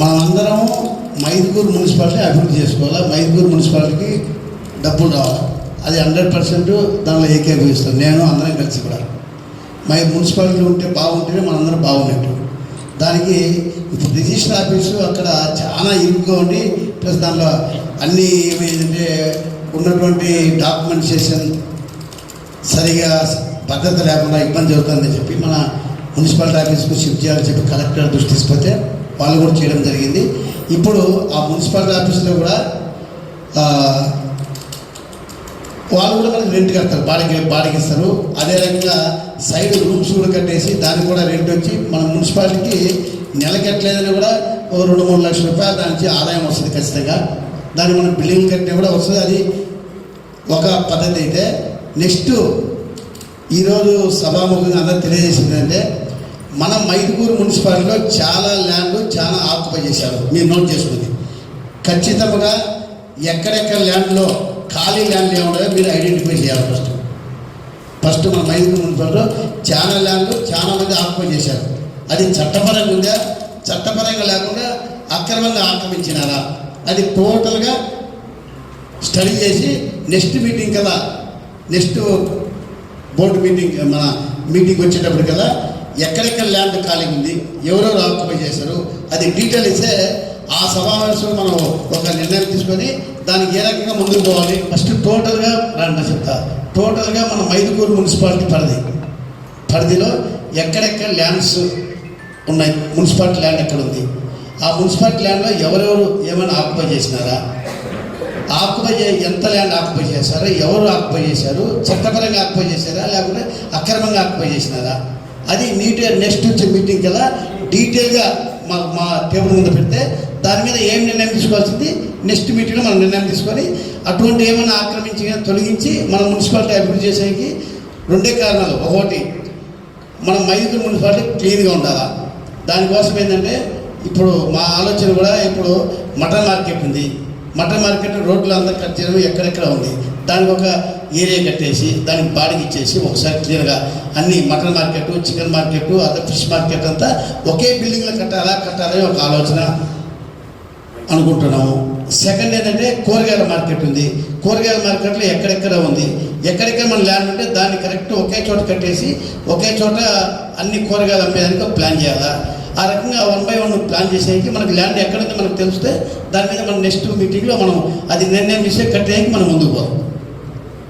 మనమందరం మైదుగూరు మున్సిపాలిటీ అభివృద్ధి చేసుకోవాలి. మైదుగూరు మున్సిపాలిటీకి డబ్బులు రావాలి. అది హండ్రెడ్ పర్సెంట్ దానిలో ఏకీభవిస్తాను నేను అందరం కలిసి కూడా. మై మున్సిపాలిటీ ఉంటే బాగుంటేనే మనందరం బాగున్నట్టు. దానికి ఇప్పుడు రిజిస్టర్ ఆఫీసు అక్కడ చాలా ఇరుగ్గా ఉండి ప్లస్ దానిలో అన్ని ఏమైందంటే ఉన్నటువంటి డాక్యుమెంటేషన్ సరిగా భద్రత లేకుండా ఇబ్బంది అవుతుందని చెప్పి మన మున్సిపాలిటీ ఆఫీస్కు షిఫ్ట్ చేయాలని చెప్పి కలెక్టర్ దృష్టి తీసుకొస్తే వాళ్ళు కూడా చేయడం జరిగింది. ఇప్పుడు ఆ మున్సిపాలిటీ ఆఫీస్లో కూడా వాళ్ళు కూడా మనకి రెంట్ కడతారు బాడికి బాడికి ఇస్తారు అదే రకంగా సైడ్ రూమ్స్ కూడా కట్టేసి దానికి కూడా రెంట్ వచ్చి మన మున్సిపాలిటీకి నెల కట్టలేదని కూడా రెండు మూడు లక్షల రూపాయలు దాని నుంచి ఆదాయం వస్తుంది ఖచ్చితంగా. దాన్ని మనం బిల్డింగ్ కట్టినా కూడా వస్తుంది. అది ఒక పద్ధతి అయితే. నెక్స్ట్ ఈరోజు సభాముఖంగా అందరూ తెలియజేసింది అంటే మన మైదుగూరు మున్సిపాలిటీలో చాలా ల్యాండ్ చాలా ఆక్యుపై చేశారు. మీరు నోట్ చేసుకుంది ఖచ్చితంగా ఎక్కడెక్కడ ల్యాండ్లో ఖాళీ ల్యాండ్ ఏముండదో మీరు ఐడెంటిఫై చేయాలి ఫస్ట్. ఫస్ట్ మన మైదుగూరు మున్సిపాలిటీలో చాలా ల్యాండ్లు చాలా మంది ఆక్యుపై చేశారు. అది చట్టపరంగా ఉందా? చట్టపరంగా లేకుండా అక్రమంగా ఆక్రమించినారా? అది టోటల్గా స్టడీ చేసి నెక్స్ట్ మీటింగ్ కదా. నెక్స్ట్ బోర్డు మీటింగ్ మన మీటింగ్ వచ్చేటప్పుడు కదా ఎక్కడెక్కడ ల్యాండ్ ఖాళీ ఉంది? ఎవరెవరు ఆక్యుపై చేశారు. అది డీటెయిల్ ఇస్తే ఆ సమావేశం మనం ఒక నిర్ణయం తీసుకొని దానికి ఏ రకంగా ముందుకు పోవాలి? ఫస్ట్ టోటల్గా రాండి చెప్తా టోటల్గా మన మైదుకూరు మున్సిపాలిటీ పరిధి. పరిధిలో ఎక్కడెక్కడ ల్యాండ్స్ ఉన్నాయి? మున్సిపాలిటీ ల్యాండ్ ఎక్కడ ఉంది? ఆ మున్సిపాలిటీ ల్యాండ్లో ఎవరెవరు ఏమైనా ఆక్యుపై చేసినారా? ఆక్యుపై ఎంత ల్యాండ్ ఆక్యుపై చేశారు? ఎవరు ఆక్యుపై చేశారు? చట్టపరంగా ఆక్యుపై చేశారా? లేకుంటే అక్రమంగా ఆక్యుపై చేసినారా? అది నీట్గా నెక్స్ట్ వచ్చే మీటింగ్ కల్లా డీటెయిల్గా మా మా టేబుల్ ముందు పెడితే దాని మీద ఏం నిర్ణయం తీసుకోవాల్సింది? నెక్స్ట్ మీటింగ్లో మనం నిర్ణయం తీసుకొని అటువంటి ఏమైనా ఆక్రమించి తొలగించి మన మున్సిపాలిటీ అభివృద్ధి చేసేకి రెండే కారణాలు. ఒకటి మన మైదుకూరు మున్సిపాలిటీ క్లీన్గా ఉండాలా? దానికోసం ఏంటంటే ఇప్పుడు మా ఆలోచన కూడా ఇప్పుడు మటన్ మార్కెట్ ఉంది. మటన్ మార్కెట్ రోడ్లు అంతా కట్ చేయడం ఎక్కడెక్కడ ఉంది? దానికి ఒక ఏరియా కట్టేసి దానికి బాడికి ఇచ్చేసి ఒకసారి క్లియర్గా అన్ని మటన్ మార్కెట్ చికెన్ మార్కెట్ అదే ఫిష్ మార్కెట్ అంతా ఒకే బిల్డింగ్లో కట్టాలా కట్టాలని ఒక ఆలోచన అనుకుంటున్నాము. సెకండ్ ఏంటంటే కూరగాయల మార్కెట్ ఉంది. కూరగాయల మార్కెట్లో ఎక్కడెక్కడ ఉంది? ఎక్కడెక్కడ మన ల్యాండ్ ఉంటే దాన్ని కరెక్ట్ ఒకే చోట కట్టేసి ఒకే చోట అన్ని కూరగాయలు అమ్మేదానికి ప్లాన్ చేయాలా? ఆ రకంగా వన్ బై వన్ ప్లాన్ చేసేకి మనకి ల్యాండ్ ఎక్కడైతే మనకు తెలిస్తే దాని మీద మనం నెక్స్ట్ మీటింగ్లో మనం అది నిర్ణయం చేసే కట్టేయకి మనం ముందుకు పోతాం